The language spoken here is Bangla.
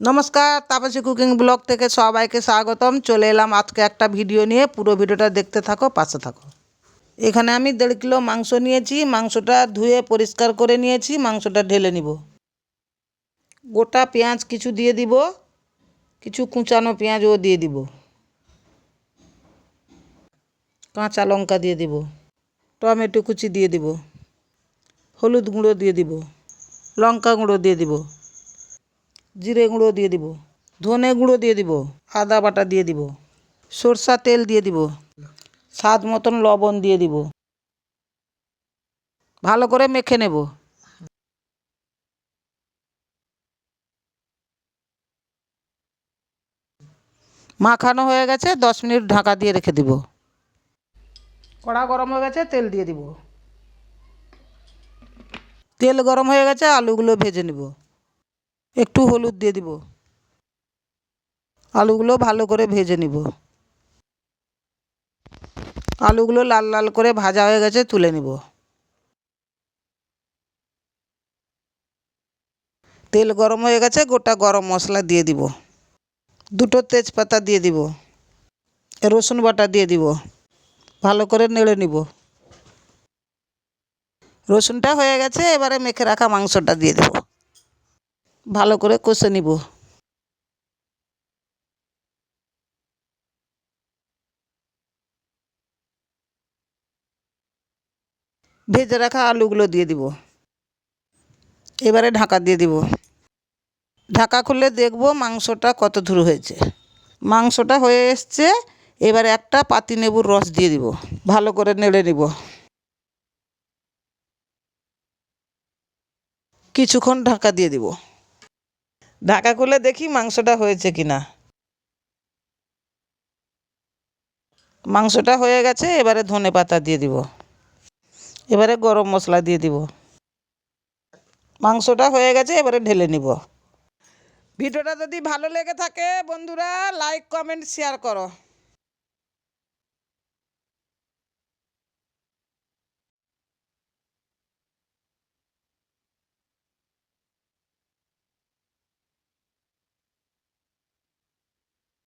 নমস্কার, তাপসী কুকিং ব্লগ থেকে সবাইকে স্বাগতম। চলে এলাম আজকে একটা ভিডিও নিয়ে। পুরো ভিডিওটা দেখতে থাকো, পাশে থাকো। এখানে আমি দেড় কিলো মাংস নিয়েছি। মাংসটা ধুয়ে পরিষ্কার করে নিয়েছি। মাংসটা ঢেলে নিব। গোটা পেঁয়াজ কিছু দিয়ে দিব। কিছু কুচানো পেঁয়াজও দিয়ে দিব। কাঁচা লঙ্কা দিয়ে দিব। টমেটো কুচি দিয়ে দিব। হলুদ গুঁড়ো দিয়ে দিব। লঙ্কা গুঁড়ো দিয়ে দিব। জিরে গুঁড়ো দিয়ে দিব, ধনে গুঁড়ো দিয়ে দিব, আদা বাটা দিয়ে দিব, সরষা তেল দিয়ে দিব, স্বাদ মতন লবণ দিয়ে দিব। ভালো করে মেখে নেব। মাখানো হয়ে গেছে, দশ মিনিট ঢাকা দিয়ে রেখে দিব। কড়া গরম হয়ে গেছে, তেল দিয়ে দিব। তেল গরম হয়ে গেছে, আলুগুলো ভেজে নেব। একটু হলুদ দিয়ে দিব। আলুগুলো ভালো করে ভেজে নিব। আলুগুলো লাল লাল করে ভাজা হয়ে গেছে, তুলে নিব। তেল গরম হয়ে গেছে, গোটা গরম মশলা দিয়ে দিব। দুটো তেজপাতা দিয়ে দিব। রসুন বাটা দিয়ে দিব। ভালো করে নেড়ে নিব। রসুনটা হয়ে গেছে, এবারে মেখে রাখা মাংসটা দিয়ে দেব। ভালো করে কষে নিব। ভেজে রাখা আলুগুলো দিয়ে দিব। এবারে ঢাকা দিয়ে দিব। ঢাকা খুলে দেখব মাংসটা কত দূর হয়েছে। মাংসটা হয়ে এসছে, এবারে একটা পাতি নেবুর রস দিয়ে দিব। ভালো করে নেড়ে নিব। কিছুক্ষণ ঢাকা দিয়ে দিব। ঢাকা খুলে দেখি মাংসটা হয়েছে কি না। মাংসটা হয়ে গেছে, এবারে ধনে পাতা দিয়ে দিব। এবারে গরম মশলা দিয়ে দিব। মাংসটা হয়ে গেছে, এবারে ঢেলে নিব। ভিডিওটা যদি ভালো লেগে থাকে বন্ধুরা লাইক কমেন্ট শেয়ার করো।